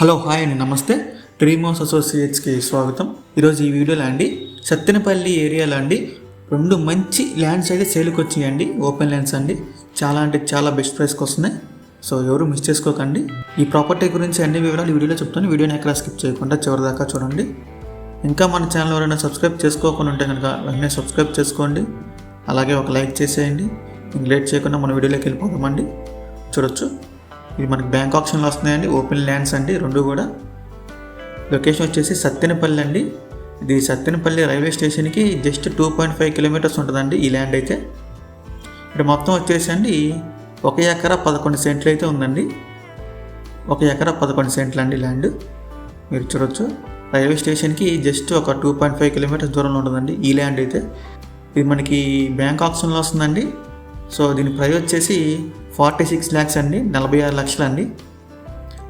Hello hi అండి నమస్తే. Dream house అసోసియేట్స్కి స్వాగతం. ఈరోజు ఈ వీడియోలో అండి సత్తెనపల్లి ఏరియాలో అండి రెండు మంచి ల్యాండ్స్ అయితే సేల్కి వచ్చాయండి ఓపెన్ ల్యాండ్స్ అండి. చాలా అంటే చాలా బెస్ట్ ప్రైస్కి వస్తున్నాయి. సో ఎవరు మిస్ చేసుకోకండి. ఈ ప్రాపర్టీ గురించి అన్ని వివరాలు వీడియోలో చెప్తాను. వీడియోని ఎక్కడ స్కిప్ చేయకుండా చివరి దాకా చూడండి. ఇంకా మన ఛానల్ ఎవరైనా సబ్స్క్రైబ్ చేసుకోకుండా ఉంటే కనుక వెంటనే సబ్స్క్రైబ్ చేసుకోండి. అలాగే ఒక లైక్ చేసేయండి. ఇంక లేట్ చేయకుండా మన వీడియోలోకి వెళ్ళిపోదామండి. చూడొచ్చు. ఇది మనకి బ్యాంక్ ఆప్షన్లో వస్తున్నాయండి. ఓపెన్ ల్యాండ్స్ అండి. రెండు కూడా. లొకేషన్ వచ్చేసి సత్తెనపల్లి అండి. ఇది సత్తెనపల్లి రైల్వే స్టేషన్కి just two point five kilometres ఉంటుందండి ఈ ల్యాండ్ అయితే. ఇక్కడ మొత్తం వచ్చేసి అండి ఒక ఎకరా పదకొండు సెంట్లు అయితే ఉందండి. ఒక ఎకరా పదకొండు సెంట్లు అండి ల్యాండ్. మీరు చూడొచ్చు. రైల్వే స్టేషన్కి జస్ట్ ఒక టూ పాయింట్ ఫైవ్ కిలోమీటర్స్ దూరంలో ఉంటుందండి ఈ ల్యాండ్ అయితే. ఇది మనకి బ్యాంక్ ఆప్షన్లో వస్తుందండి. సో దీని ప్రైస్ వచ్చేసి ఫార్టీ సిక్స్ ల్యాక్స్ అండి నలభై ఆరు లక్షలు అండి.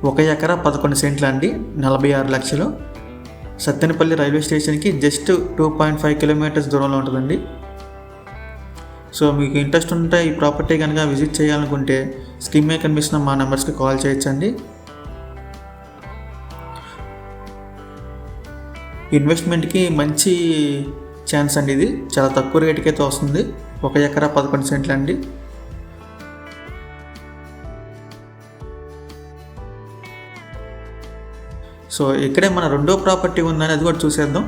ఒక ఎకరా పదకొండు సెంట్లు అండి నలభై ఆరు లక్షలు. సత్తెనపల్లి రైల్వే స్టేషన్కి just two point five kilometres దూరంలో ఉంటుందండి. సో మీకు ఇంట్రెస్ట్ ఉంటే ఈ ప్రాపర్టీ కనుక విజిట్ చేయాలనుకుంటే స్క్రీన్ కనిపిస్తున్న మా నెంబర్స్కి కాల్ చేయొచ్చండి. ఇన్వెస్ట్మెంట్కి మంచి ఛాన్స్ అండి ఇది. చాలా తక్కువ రేటుకి అయితే వస్తుంది. ఒక ఎకరా పదకొండు సెంట్లు అండి. సో ఇక్కడే మన రెండో ప్రాపర్టీ ఉందని అది కూడా చూసేద్దాం.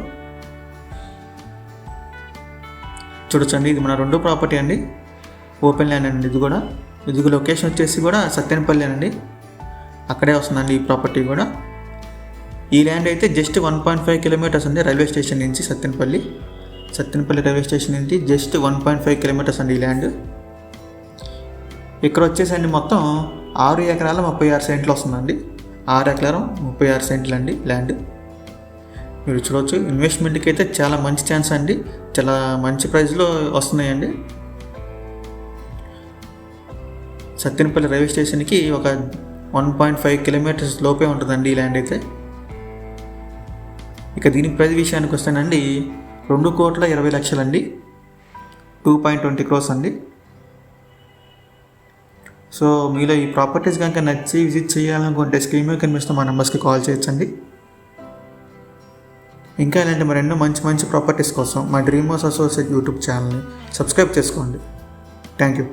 చూడొచ్చండి ఇది మన రెండో ప్రాపర్టీ అండి. ఓపెన్ ల్యాండ్ అండి ఇది కూడా. ఇది లొకేషన్ వచ్చేసి కూడా సత్యనపల్లి అండి. అక్కడే వస్తుందండి ఈ ప్రాపర్టీ కూడా. ఈ ల్యాండ్ అయితే just one point five kilometres ఉంది రైల్వే స్టేషన్ నుంచి సత్యనపల్లి. సత్యనపల్లి రైల్వే స్టేషన్ నుంచి just one point five kilometres అండి ఈ ల్యాండ్. ఇక్కడ వచ్చేసండి మొత్తం ఆరు ఎకరాల ముప్పై ఆరు సెంట్లు వస్తుందండి. ఆరు ఎకరం ముప్పై ఆరు సెంట్లు అండి ల్యాండ్. మీరు చూడవచ్చు ఇన్వెస్ట్మెంట్కి అయితే చాలా మంచి ఛాన్స్ అండి. చాలా మంచి ప్రైస్లో వస్తున్నాయండి. సత్యనపల్లి రైల్వే స్టేషన్కి ఒక వన్ పాయింట్ ఫైవ్ కిలోమీటర్స్ లోపే ఉంటుందండి ఈ ల్యాండ్ అయితే. ఇక దీని ప్రైస్ విషయానికి వస్తేనండి రెండు కోట్ల ఇరవై లక్షలండి. టూ పాయింట్ ట్వంటీ క్రోస్ అండి. సో మీలో ఈ ప్రాపర్టీస్ కనుక నచ్చి విజిట్ చేయాలనుకుంటే స్క్రీన్ మీద కనిపిస్తున్న మా నెంబర్స్కి కాల్ చేయొచ్చండి. ఇంకా ఇలాంటి మరెన్నో మంచి మంచి ప్రాపర్టీస్ కోసం మా డ్రీమ్ హౌస్ అసోసియేట్ యూట్యూబ్ ఛానల్ని సబ్స్క్రైబ్ చేసుకోండి. Thank you.